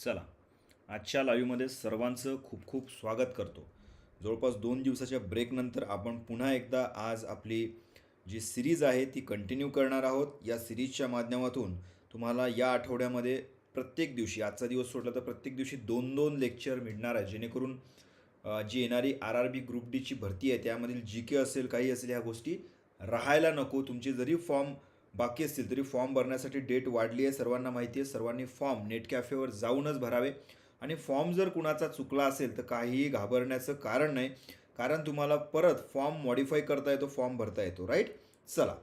चला आजच्या लाईव्हमध्ये सर्वांचं खूप खूप स्वागत करतो. जवळपास दोन दिवसाच्या ब्रेकनंतर आपण पुन्हा एकदा आज आपली जी सिरीज आहे ती कंटिन्यू करणार आहोत. या सिरीजच्या माध्यमातून तुम्हाला या आठवड्यामध्ये प्रत्येक दिवशी आजचा दिवस सोडला तर प्रत्येक दिवशी दोन दोन लेक्चर मिळणार आहे जेणेकरून जी येणारी आर आर बी ग्रुप डीची भरती आहे त्यामधील जी के असेल काही असेल ह्या गोष्टी राहायला नको. तुमचे जरी फॉर्म बाकी असतील तरी फॉर्म भरण्यासाठी डेट वाढली आहे. सर्वांना माहिती आहे सर्वांनी फॉर्म नेट कॅफेवर जाऊनच भरावे. आणि फॉर्म जर कुणाचा चुकला असेल तर काहीही घाबरण्याचं कारण नाही. कारण तुम्हाला परत फॉर्म मॉडिफाय करता येतो फॉर्म भरता येतो राईट चला.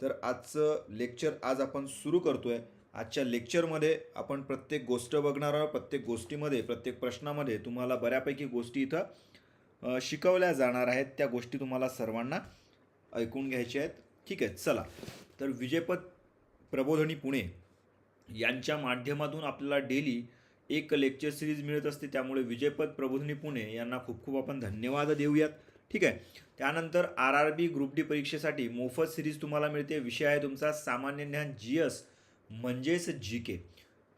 तर आजचं लेक्चर आज आपण सुरू करतो आहे आजच्या लेक्चरमध्ये आपण प्रत्येक गोष्ट बघणार आहोत. प्रत्येक गोष्टीमध्ये प्रत्येक प्रश्नामध्ये तुम्हाला बऱ्यापैकी गोष्टी इथं शिकवल्या जाणार आहेत. त्या गोष्टी तुम्हाला सर्वांना ऐकून घ्यायच्या आहेत. ठीक आहे चला. तर विजयपथ प्रबोधनी पुणे यांच्या माध्यमातून आपल्याला डेली एक लेक्चर सिरीज मिळत असते. त्यामुळे विजयपथ प्रबोधनी पुणे यांना खूप खूप आपण धन्यवाद देऊयात. ठीक आहे? त्यानंतर R R B group D परीक्षेसाठी मोफत सिरीज तुम्हाला मिळते. विषय आहे तुमचा सामान्य ज्ञान जी एस म्हणजेच जी के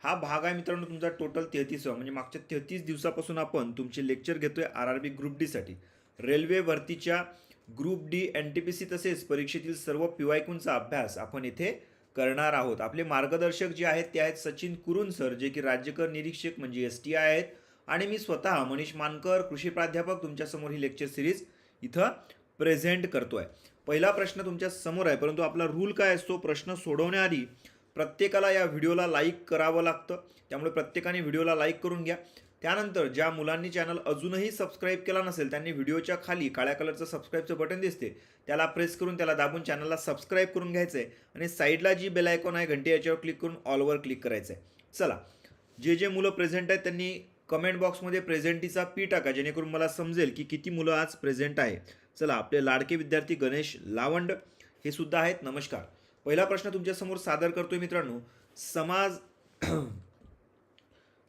हा भाग आहे मित्रांनो तुमचा टोटल तेहतीसवा. म्हणजे मागच्या तेहतीस दिवसापासून आपण तुमचे लेक्चर घेतोय आर आर बी ग्रुप डीसाठी रेल्वे भरतीच्या group D N T P C तसेच परीक्षेतील सर्व पिवायकूंचा अभ्यास आपण इथे करणार आहोत. आपले मार्गदर्शक जे आहेत ते आहेत सचिन कुरुन सर जे की राज्यकर निरीक्षक म्हणजे एस टी आय आहेत. आणि मी स्वतः मनीष मानकर कृषी प्राध्यापक तुमच्यासमोर ही लेक्चर सिरीज इथं प्रेझेंट करतो आहे पहिला प्रश्न तुमच्यासमोर आहे परंतु आपला रूल काय असतो? प्रश्न सोडवण्याआधी प्रत्येकाला या व्हिडिओला लाईक करावं लागतं. त्यामुळे प्रत्येकाने व्हिडिओला लाईक करून घ्या. त्यानंतर ज्या मुलांनी चॅनल अजूनही सबस्क्राईब केला नसेल त्यांनी व्हिडिओच्या खाली काळ्या कलरचं सबस्क्राईबचं बटन दिसते त्याला प्रेस करून त्याला दाबून चॅनलला सबस्क्राईब करून घ्यायचं आहे आणि साईडला जी बेल आयकॉन आहे घंटी याच्यावर क्लिक करून ऑलवर क्लिक करायचं आहे चला जे जे मुलं प्रेझेंट आहेत त्यांनी कमेंट बॉक्समध्ये प्रेझेंटीचा पी टाका जेणेकरून मला समजेल की किती मुलं आज प्रेझेंट आहे. चला आपले लाडके विद्यार्थी गणेश लावंड हे सुद्धा आहेत. नमस्कार. पहिला प्रश्न तुमच्यासमोर सादर करतोय मित्रांनो. समाज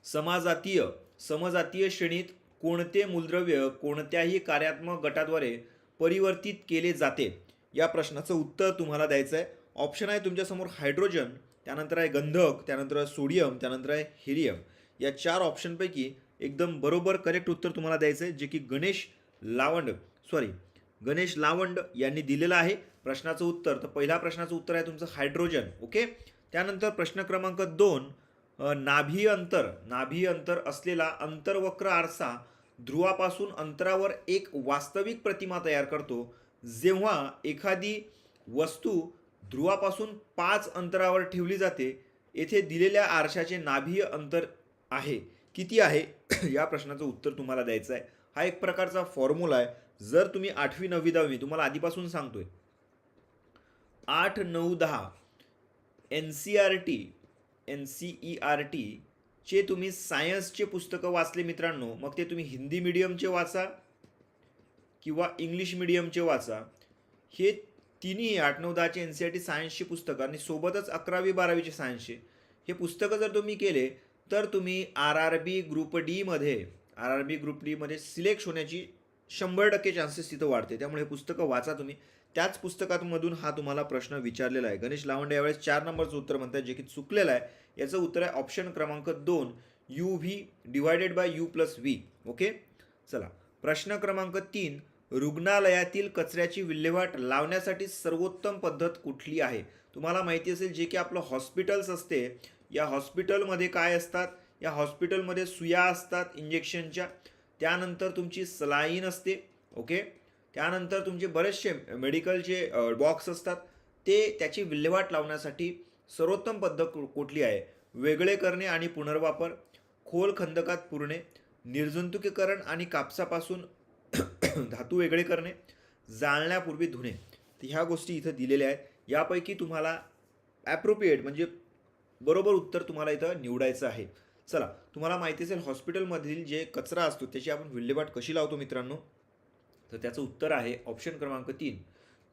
समाजातीय समजातीय श्रेणीत कोणते मूलद्रव्य कोणत्याही कार्यात्मक गटाद्वारे परिवर्तित केले जाते? या प्रश्नाचं उत्तर तुम्हाला द्यायचं आहे ऑप्शन आहे तुमच्यासमोर हायड्रोजन त्यानंतर आहे गंधक त्यानंतर आहे सोडियम त्यानंतर आहे हिरियम या चार ऑप्शनपैकी एकदम बरोबर करेक्ट उत्तर तुम्हाला द्यायचं आहे जे की गणेश लावंड. सॉरी गणेश लावंड यांनी दिलेलं आहे प्रश्नाचं उत्तर. तर पहिल्या प्रश्नाचं उत्तर आहे तुमचं हायड्रोजन ओके त्यानंतर प्रश्न क्रमांक दोन नाभी अंतर नाभी अंतर असलेला अंतर्वक्र आरसा ध्रुवापासून अंतरावर एक वास्तविक प्रतिमा तयार करतो जेव्हा एखादी वस्तू ध्रुवापासून पाच अंतरावर ठेवली जाते येथे दिलेल्या आरशाचे नाभीय अंतर आहे. किती आहे? या प्रश्नाचं उत्तर तुम्हाला द्यायचं आहे. हा एक प्रकारचा फॉर्म्युला आहे. जर तुम्ही आठवी नववी दहावी तुम्हाला आधीपासून सांगतोय. आठ नऊ दहा N C R T N C E R T चे तुम्ही सायन्सचे पुस्तकं वाचले मित्रांनो मग ते तुम्ही हिंदी मिडियमचे वाचा किंवा इंग्लिश मिडियमचे वाचा. हे तिन्ही आठ नऊ दहाचे एन सी आर टी सायन्सची पुस्तकं आणि सोबतच अकरावी बारावीचे सायन्सचे हे पुस्तकं जर तुम्ही केले तर तुम्ही आर आर बी ग्रुप डीमध्ये आर आर बी ग्रुप डीमध्ये सिलेक्ट होण्याची शंभर टक्के चान्सेस तिथं वाढते. त्यामुळे हे पुस्तकं वाचा तुम्ही. त्याच पुस्तकातमधून हा तुम्हाला प्रश्न विचारलेला आहे. गणेश लावंडे यावेळेस चार नंबरचं उत्तर म्हणतात जे की चुकलेलं आहे. याचं उत्तर आहे ऑप्शन क्रमांक दोन U V divided by U plus V okay चला. प्रश्न क्रमांक तीन रुग्णालयातील कचऱ्याची विल्हेवाट लावण्यासाठी सर्वोत्तम पद्धत कुठली आहे? तुम्हाला माहिती असेल जे की आपलं हॉस्पिटल्स असते. या हॉस्पिटलमध्ये काय असतात? या हॉस्पिटलमध्ये सुया असतात इंजेक्शनच्या त्यानंतर तुमची सलाईन असते. ओके त्यानंतर तुमचे बरेचसे मेडिकलचे बॉक्स असतात. ते त्याची विल्हेवाट लावण्यासाठी सर्वोत्तम पद्धत कु- कुठली आहे? वेगळे करणे आणि पुनर्वापर खोल खंदकात पुरणे निर्जंतुकीकरण आणि कापसापासून धातू वेगळे करणे जाळण्यापूर्वी धुणे. तर ह्या गोष्टी इथं दिलेल्या आहेत. यापैकी तुम्हाला ॲप्रोप्रिएट म्हणजे बरोबर उत्तर तुम्हाला इथं निवडायचं आहे. चला तुम्हाला माहिती असेल हॉस्पिटलमधील जे कचरा असतो त्याची आपण विल्हेवाट कशी लावतो मित्रांनो? तर त्याचं उत्तर आहे ऑप्शन क्रमांक तीन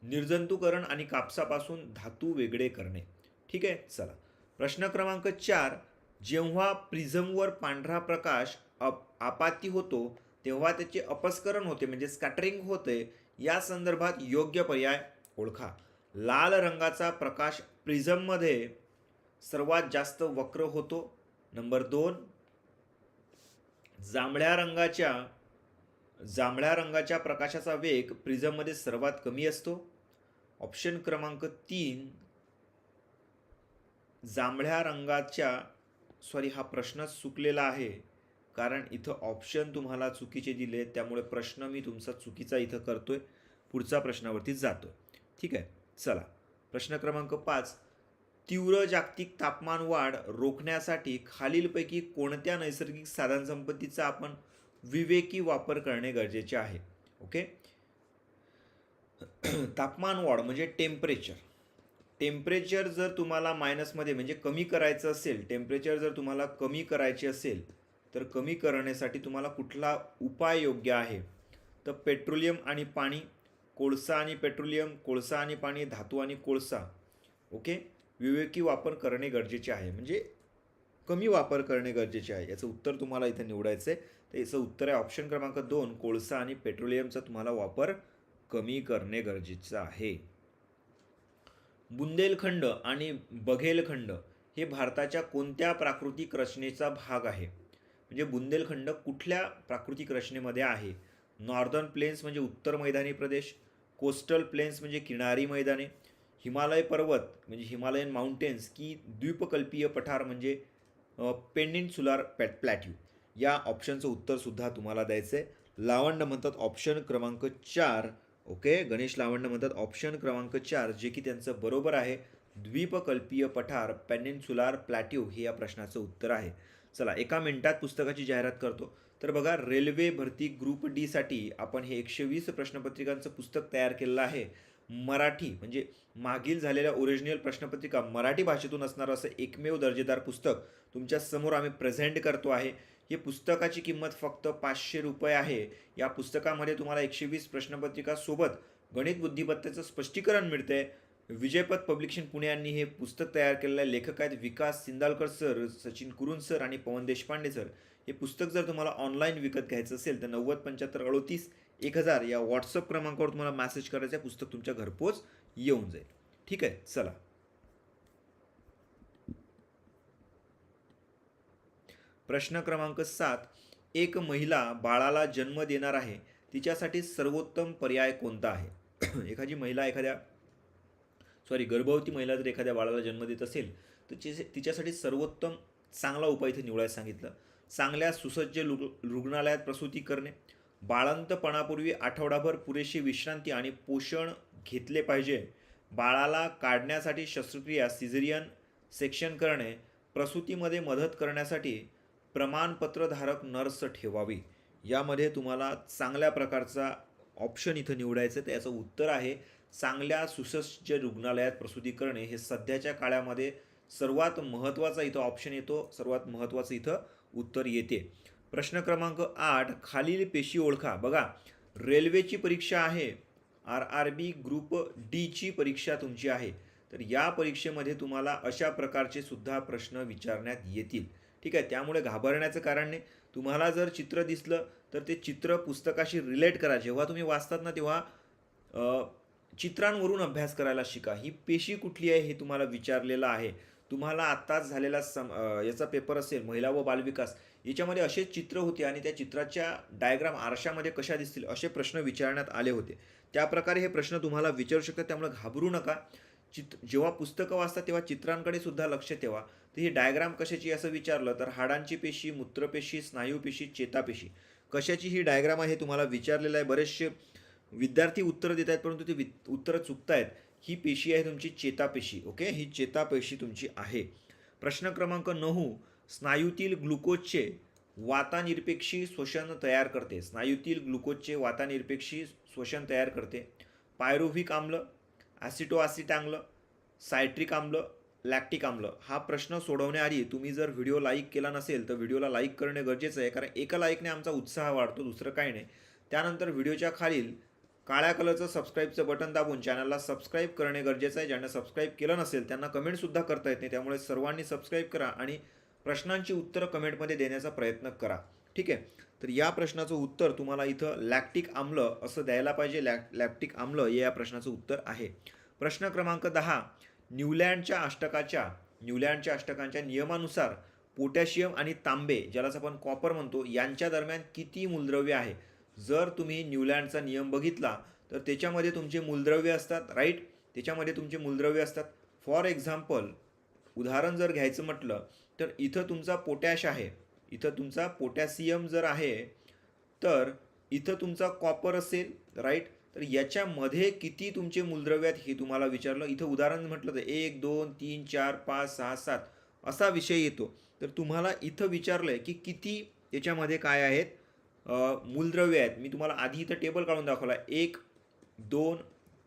निर्जंतुकरण आणि कापसापासून धातू वेगळे करणे. ठीक आहे? चला. प्रश्न क्रमांक चार जेव्हा प्रिझमवर पांढरा प्रकाश अप आपाती होतो तेव्हा त्याचे अपस्करण होते म्हणजे स्कॅटरिंग होते या संदर्भात योग्य पर्याय ओळखा. लाल रंगाचा प्रकाश प्रिझममध्ये सर्वात जास्त वक्र होतो. नंबर दोन जांभळ्या रंगाच्या जांभळ्या रंगाच्या प्रकाशाचा वेग प्रिझममध्ये सर्वात कमी असतो. ऑप्शन क्रमांक तीन जांभळ्या रंगाच्या सॉरी हा प्रश्न चुकलेला आहे. कारण इथं ऑप्शन तुम्हाला चुकीचे दिले त्यामुळे प्रश्न मी तुमचा चुकीचा इथं करतोय पुढचा प्रश्नावरती जातो ठीक आहे? चला. प्रश्न क्रमांक पाच तीव्र जागतिक तापमान वाढ रोखण्यासाठी खालीलपैकी कोणत्या नैसर्गिक साधनसंपत्तीचा आपण विवेकी वापर करणे गरजेचे आहे. ओके? तापमान वाढ म्हणजे टेम्परेचर. टेम्परेचर जर तुम्हाला मायनसमध्ये म्हणजे कमी करायचं असेल टेम्परेचर जर तुम्हाला कमी करायचे असेल तर कमी करण्यासाठी तुम्हाला कुठला उपाय योग्य आहे? तर पेट्रोलियम आणि पाणी कोळसा आणि पेट्रोलियम कोळसा आणि पाणी धातू आणि कोळसा. ओके? विवेकी वापर करणे गरजेचे आहे. म्हणजे कमी वापर करणे गरजेचे आहे. याचं उत्तर तुम्हाला इथे निवडायचं आहे तर याचं उत्तर आहे. ऑप्शन क्रमांक दोन कोळसा आणि पेट्रोलियमचा तुम्हाला वापर कमी करणे गरजेचं आहे. बुंदेलखंड आणि बघेलखंड हे भारताच्या कोणत्या प्राकृतिक रचनेचा भाग आहे? म्हणजे बुंदेलखंड कुठल्या प्राकृतिक रचनेमध्ये आहे? नॉर्दर्न प्लेन्स म्हणजे उत्तर मैदानी प्रदेश कोस्टल प्लेन्स म्हणजे किनारी मैदाने हिमालय पर्वत म्हणजे हिमालयन माउंटेन्स की द्वीपकल्पीय पठार म्हणजे पेनिन्सुलार पॅट प्लॅट्यू या ऑप्शनचं उत्तरसुद्धा तुम्हाला द्यायचं आहे लावंड म्हणतात ऑप्शन क्रमांक चार. ओके गणेश लावंड म्हणतात ऑप्शन क्रमांक चार जे की त्यांचं बरोबर आहे. द्वीपकल्पीय पठार पेनिन्सुलार प्लॅटिव हे या प्रश्नाचं उत्तर आहे. चला एका मिनिटात पुस्तकाची जाहिरात करतो. तर बघा रेल्वे भरती ग्रुप डीसाठी आपण हे एकशे वीस प्रश्नपत्रिकांचं पुस्तक तयार केलेलं आहे. मराठी म्हणजे मागील झालेल्या ओरिजिनल प्रश्नपत्रिका मराठी भाषेतून असणारं असं एकमेव दर्जेदार पुस्तक तुमच्यासमोर आम्ही प्रेझेंट करतो आहे. ही पुस्तकाची किंमत फक्त पाचशे रुपये आहे. या पुस्तकामध्ये तुम्हाला एकशे वीस प्रश्नपत्रिका सोबत गणित बुद्धिमत्तेचं स्पष्टीकरण मिळते विजयपद पब्लिकेशन पुणे यांनी हे पुस्तक तयार केलेलं आहे. लेखक आहेत विकास सिंदालकर सर सचिन कुरुन सर आणि पवन देशपांडे सर. हे पुस्तक जर तुम्हाला ऑनलाईन विकत घ्यायचं असेल तर नव्वद पंच्याहत्तर अडोतीस एक हजार या व्हॉट्सअप क्रमांकावर तुम्हाला मॅसेज करायचं आहे. पुस्तक तुमच्या घरपोच येऊन जाईल. ठीक आहे चला. प्रश्न क्रमांक सात एक महिला बाळाला जन्म देणार आहे तिच्यासाठी सर्वोत्तम पर्याय कोणता आहे? एखादी महिला एखाद्या सॉरी गर्भवती महिला जर एखाद्या बाळाला जन्म देत असेल तर तिचे तिच्यासाठी सर्वोत्तम चांगला उपाय इथे निवडायला सांगितलं. चांगल्या सुसज्ज लुग रुग्णालयात प्रसूती करणे बाळंतपणापूर्वी आठवडाभर पुरेशी विश्रांती आणि पोषण घेतले पाहिजे. बाळाला काढण्यासाठी शस्त्रक्रिया सिझेरियन सेक्शन करणे प्रसूतीमध्ये मदत करण्यासाठी प्रमाणपत्रधारक नर्स ठेवावी. यामध्ये तुम्हाला चांगल्या प्रकारचा ऑप्शन इथं निवडायचं तर याचं उत्तर आहे चांगल्या सुसज्ज रुग्णालयात प्रसूती करणे. हे सध्याच्या काळामध्ये सर्वात महत्त्वाचा इथं ऑप्शन येतो. सर्वात महत्त्वाचं इथं उत्तर येते. प्रश्न क्रमांक आठ खालील पेशी ओळखा. बघा रेल्वेची परीक्षा आहे. आर आर बी ग्रुप डीची परीक्षा तुमची आहे. तर या परीक्षेमध्ये तुम्हाला अशा प्रकारचे सुद्धा प्रश्न विचारण्यात येतील. ठीक आहे त्यामुळे घाबरण्याचं कारण नाही. तुम्हाला जर चित्र दिसलं तर ते चित्र पुस्तकाशी रिलेट करा. जेव्हा तुम्ही वाचतात ना तेव्हा चित्रांवरून अभ्यास करायला शिका. ही पेशी कुठली आहे हे तुम्हाला विचारलेलं आहे. तुम्हाला आत्ताच झालेला सम याचा पेपर असेल महिला व बालविकास याच्यामध्ये असे चित्र होते आणि त्या चित्राच्या डायग्राम आरशामध्ये कशा दिसतील असे प्रश्न विचारण्यात आले होते. त्या प्रकारे हे प्रश्न तुम्हाला विचारू शकतात त्यामुळे घाबरू नका. चित जेव्हा पुस्तकं वाचता तेव्हा चित्रांकडे सुद्धा लक्ष ठेवा. तर ही डायग्राम कशाची असं विचारलं तर हाडांची पेशी मूत्रपेशी स्नायूपेशी चेतापेशी. कशाची ही डायग्राम आहे तुम्हाला विचारलेलं आहे. बरेचसे विद्यार्थी उत्तरं देत आहेत परंतु ते वि उत्तरं चुकतायत. ही पेशी आहे तुमची चेतापेशी ओके? ही चेतापेशी तुमची आहे. प्रश्न क्रमांक नऊ स्नायूतील ग्लुकोजचे वातानिरपेक्षी श्वसन तयार करते. स्नायूतील ग्लुकोजचे वातानिरपेक्षी श्वसन तयार करते. पायरोव्हिक आम्ल ॲसिटो ॲसिट आम्ल सायट्रिक आम्ल लॅक्टिक आम्ल. हा प्रश्न सोडवण्याआधी तुम्ही जर व्हिडिओ लाईक केला नसेल तर व्हिडिओला लाईक करणे गरजेचं आहे कारण एका लाईकने आमचा उत्साह वाढतो दुसरं काही नाही. त्यानंतर व्हिडिओच्या खालील काळ्या कलरचं सबस्क्राईबचं बटन दाबून चॅनलला सबस्क्राईब करणे गरजेचं आहे. ज्यांना सबस्क्राईब केलं नसेल त्यांना कमेंटसुद्धा करता येत नाही. त्यामुळे सर्वांनी सबस्क्राईब करा आणि प्रश्नांची उत्तरं कमेंटमध्ये देण्याचा प्रयत्न करा. ठीक आहे? तर या प्रश्नाचं उत्तर तुम्हाला इथं लॅक्टिक आम्ल असं द्यायला पाहिजे. लॅक लॅक्टिक आम्ल हे या प्रश्नाचं उत्तर आहे. प्रश्न क्रमांक दहा. न्यूलँडच्या अष्टकाच्या न्यूलँडच्या अष्टकांच्या नियमानुसार पोटॅशियम आणि तांबे ज्यालाच आपण कॉपर म्हणतो यांच्या दरम्यान किती मूलद्रव्य आहे? जर तुम्ही न्यूलँडचा नियम बघितला तर त्याच्यामध्ये तुमचे मूलद्रव्य असतात राईट त्याच्यामध्ये तुमचे मूलद्रव्य असतात. फॉर एक्झाम्पल उदाहरण जर घ्यायचं म्हटलं तर इथं तुमचा पोटॅश आहे. इथं तुमचा पोटॅशियम जर आहे तर इथं तुमचा कॉपर असेल राईट तर याच्यामध्ये किती तुमचे मूलद्रव्य आहेत हे तुम्हाला विचारलं. इथं उदाहरण म्हटलं तर एक दोन तीन चार पाच सहा सात असा विषय येतो. तर तुम्हाला इथं विचारलं आहे की किती याच्यामध्ये काय आहेत? मूलद्रव्य आहेत. मी तुम्हाला आधी इथं टेबल काढून दाखवला. एक दोन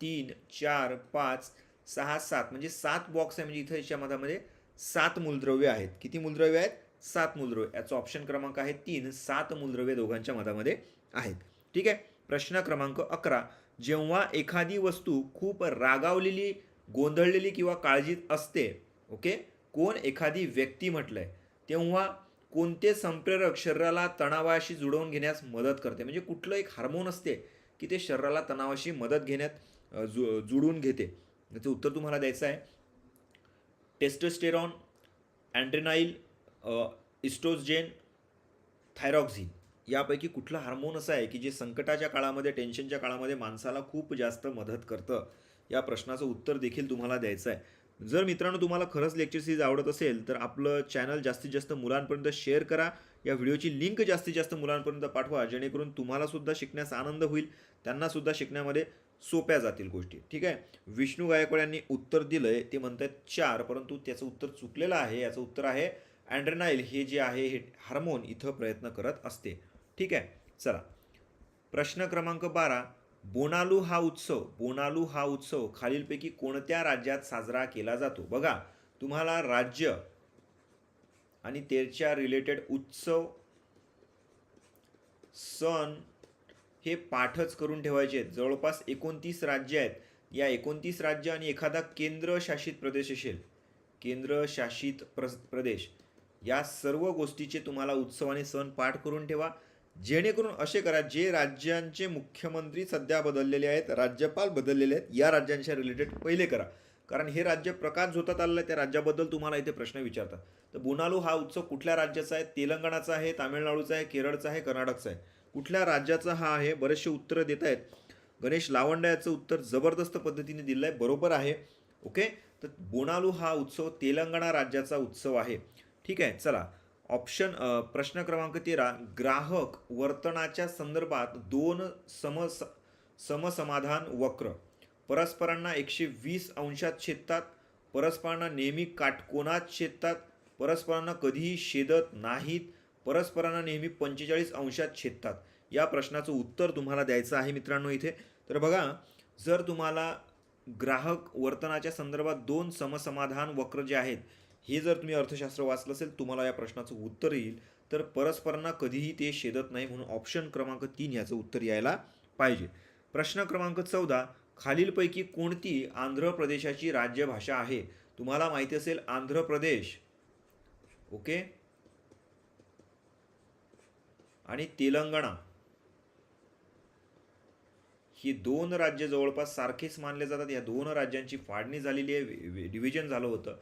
तीन चार पाच सहा सात. म्हणजे सात बॉक्स आहे. म्हणजे इथं याच्यामध्ये सात मूलद्रव्य आहेत. किती मूलद्रव्य आहेत? सात मूलद्रव्य. याचा ऑप्शन क्रमांक आहे तीन. सात मूलद्रव्य दोघांच्या मधामध्ये आहेत. ठीक आहे? प्रश्न क्रमांक अकरा. जेव्हा एखादी वस्तू खूप रागावलेली गोंधळलेली किंवा काळजीत असते ओके? कोण एखादी व्यक्ती म्हटलं आहे तेव्हा कोणते संप्रेरक शरीराला तणावाशी जुळवून घेण्यास मदत करते? म्हणजे कुठलं एक हार्मोन असते की ते शरीराला तणावाशी मदत घेण्यात जु जुळवून घेते? याचं उत्तर तुम्हाला द्यायचं आहे. Testosterone adrenaline oestrogen thyroxine. यापैकी कुठलं हार्मोन असं आहे की जे संकटाच्या काळामध्ये टेन्शनच्या काळामध्ये माणसाला खूप जास्त मदत करतं? या प्रश्नाचं उत्तर देखील तुम्हाला द्यायचं आहे. जर मित्रांनो तुम्हाला खरंच लेक्चर सीरीज आवडत असेल तर आपलं चॅनल जास्तीत जास्त मुलांपर्यंत शेअर करा. या व्हिडिओची लिंक जास्तीत जास्त मुलांपर्यंत पाठवा जेणेकरून तुम्हालासुद्धा शिकण्यास आनंद होईल. त्यांनासुद्धा शिकण्यामध्ये सोप्या जातील गोष्टी. ठीक आहे? विष्णू गायकवाड यांनी उत्तर दिलं आहे ते म्हणतात चार परंतु त्याचं उत्तर चुकलेलं आहे. याचं उत्तर आहे अँड्रेनाईल हे जे आहे हे हार्मोन इथं प्रयत्न करत असते. ठीक आहे? चला. प्रश्न क्रमांक बारा. बोनालू हा उत्सव बोनालू हा उत्सव खालीलपैकी कोणत्या राज्यात साजरा केला जातो? बघा तुम्हाला राज्य आणि त्याच्या रिलेटेड उत्सव सण हे पाठच करून ठेवायचे आहेत. जवळपास एकोणतीस राज्य आहेत. या एकोणतीस राज्य आणि एखादा केंद्रशासित प्रदेश असेल केंद्रशासित प्र प्रदेश या सर्व गोष्टीचे तुम्हाला उत्सव आणि सण पाठ करून ठेवा. जेणेकरून असे करा जे राज्यांचे मुख्यमंत्री सध्या बदललेले आहेत राज्यपाल बदललेले आहेत या राज्यांच्या रिलेटेड पहिले करा. कारण हे राज्य प्रकाश झोतात आलेलं आहे त्या राज्याबद्दल तुम्हाला इथे प्रश्न विचारतात. तर बोनालू हा उत्सव कुठल्या राज्याचा आहे? तेलंगणाचा आहे तामिळनाडूचा आहे केरळचा आहे कर्नाटकचा आहे. कुठल्या राज्याचा हा आहे? बरेचसे उत्तरं देत आहेत. गणेश लावंडा याचं उत्तर जबरदस्त पद्धतीने दिलं आहे बरोबर आहे. ओके? तर बोनालू हा उत्सव तेलंगणा राज्याचा उत्सव आहे. ठीक आहे चला. ऑप्शन प्रश्न क्रमांक तेरा ग्राहक वर्तनाच्या संदर्भात दोन सम समसमाधान वक्र. परस्परांना एकशे वीस अंशात छेदतात. परस्परांना नेहमी काटकोनात छेदतात. परस्परांना कधीही छेदत नाहीत. परस्परांना नेहमी पंचेचाळीस अंशात छेदतात. या प्रश्नाचं उत्तर तुम्हाला द्यायचं आहे मित्रांनो इथे. तर बघा जर तुम्हाला ग्राहक वर्तनाच्या संदर्भात दोन समसमाधान वक्र जे आहेत हे जर तुम्ही अर्थशास्त्र वाचलं असेल तुम्हाला या प्रश्नाचं उत्तर येईल. तर परस्परांना कधीही ते शेदत नाही म्हणून ऑप्शन क्रमांक तीन याचं उत्तर यायला पाहिजे. प्रश्न क्रमांक चौदा खालीलपैकी कोणती आंध्र प्रदेशाची राज्यभाषा आहे? तुम्हाला माहिती असेल आंध्र प्रदेश. ओके? आणि तेलंगणा. ही दोन राज्य जवळपास सारखेच मानले जातात. या दोन राज्यांची फाळणी झालेली आहे. डिव्हिजन झालं होतं.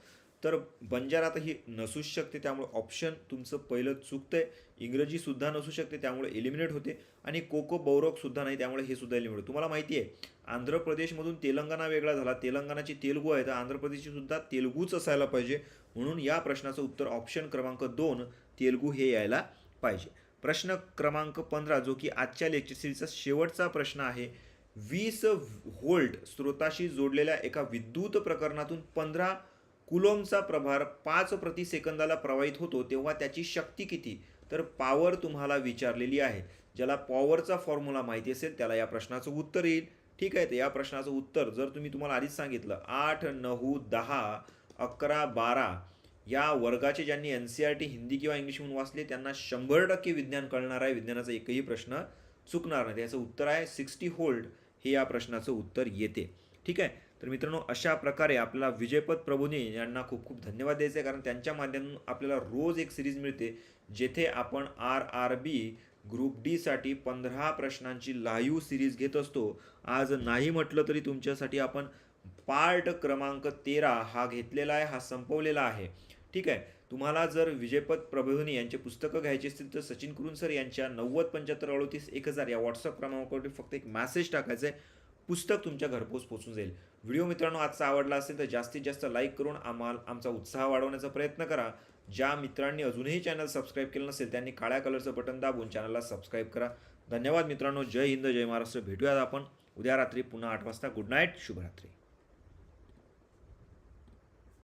तर बंजारा आता ही नसूच शकते त्यामुळे ऑप्शन तुमचं पहिलं चुकतं आहे इंग्रजीसुद्धा नसू शकते त्यामुळे एलिमिनेट होते. आणि कोको बौरकसुद्धा नाही त्यामुळे हे सुद्धा एलिमिनेट होते. तुम्हाला माहिती आहे आंध्र प्रदेशमधून तेलंगणा वेगळा झाला. तेलंगणाची तेलगू आहे तर आंध्र प्रदेशचीसुद्धा तेलगूच असायला पाहिजे. म्हणून या प्रश्नाचं उत्तर ऑप्शन क्रमांक दोन तेलगू हे यायला पाहिजे. प्रश्न क्रमांक पंधरा जो की आजच्या लेक्चर सिरीजचा शेवटचा प्रश्न आहे. वीस व्होल्ट स्रोताशी जोडलेल्या एका विद्युत प्रकरणातून पंधरा कुलोमचा प्रभार पाच प्रति सेकंदाला प्रवाहित होतो तेव्हा त्याची शक्ती किती? तर पॉवर तुम्हाला विचारलेली आहे. ज्याला पॉवरचा फॉर्म्युला माहिती असेल त्याला या प्रश्नाचं उत्तर येईल. ठीक आहे तर या प्रश्नाचं उत्तर जर तुम्ही तुम्हाला आधीच सांगितलं आठ नऊ दहा अकरा बारा या वर्गाचे ज्यांनी N C R T Hindi किंवा इंग्लिश म्हणून वाचले त्यांना शंभर टक्के विज्ञान कळणार आहे. विज्ञानाचा एकही प्रश्न चुकणार नाही. त्याचं उत्तर आहे सिक्स्टी होल्ड हे या प्रश्नाचं उत्तर येते. ठीक आहे तर मित्रांनो अशा प्रकारे आपल्याला विजयपद प्रभूने यांना खूप खूप धन्यवाद द्यायचे आहे. कारण त्यांच्या माध्यमातून आपल्याला रोज एक सिरीज मिळते जेथे आपण आर आर बी ग्रुप डीसाठी पंधरा प्रश्नांची लाईव्ह सिरीज घेत असतो. आज नाही म्हटलं तरी तुमच्यासाठी आपण पार्ट क्रमांक तेरा हा घेतलेला आहे हा संपवलेला आहे. ठीक आहे? तुम्हाला जर विजयपद प्रबोधिनी यांचे पुस्तकं घ्यायची असतील तर सचिन कुरुन सर यांच्या नव्वद पंच्याहत्तर अडतीस एक हजार या व्हॉट्सअप क्रमांकावरती फक्त एक मॅसेज टाकायचं आहे पुस्तक तुमच्या घरपोच पोचून जाईल. व्हिडिओ मित्रांनो आजचा आवडला असेल तर जास्तीत जास्त लाईक करून आम्हाला आमचा उत्साह वाढवण्याचा प्रयत्न करा. ज्या मित्रांनी अजूनही चॅनल सबस्क्राईब केलं नसेल त्यांनी काळ्या कलरचं बटन दाबून चॅनलला सबस्क्राईब करा. धन्यवाद मित्रांनो. जय हिंद जय महाराष्ट्र. भेटूयात आपण उद्या रात्री पुन्हा आठ वाजता. गुड नाईट शुभरात्री.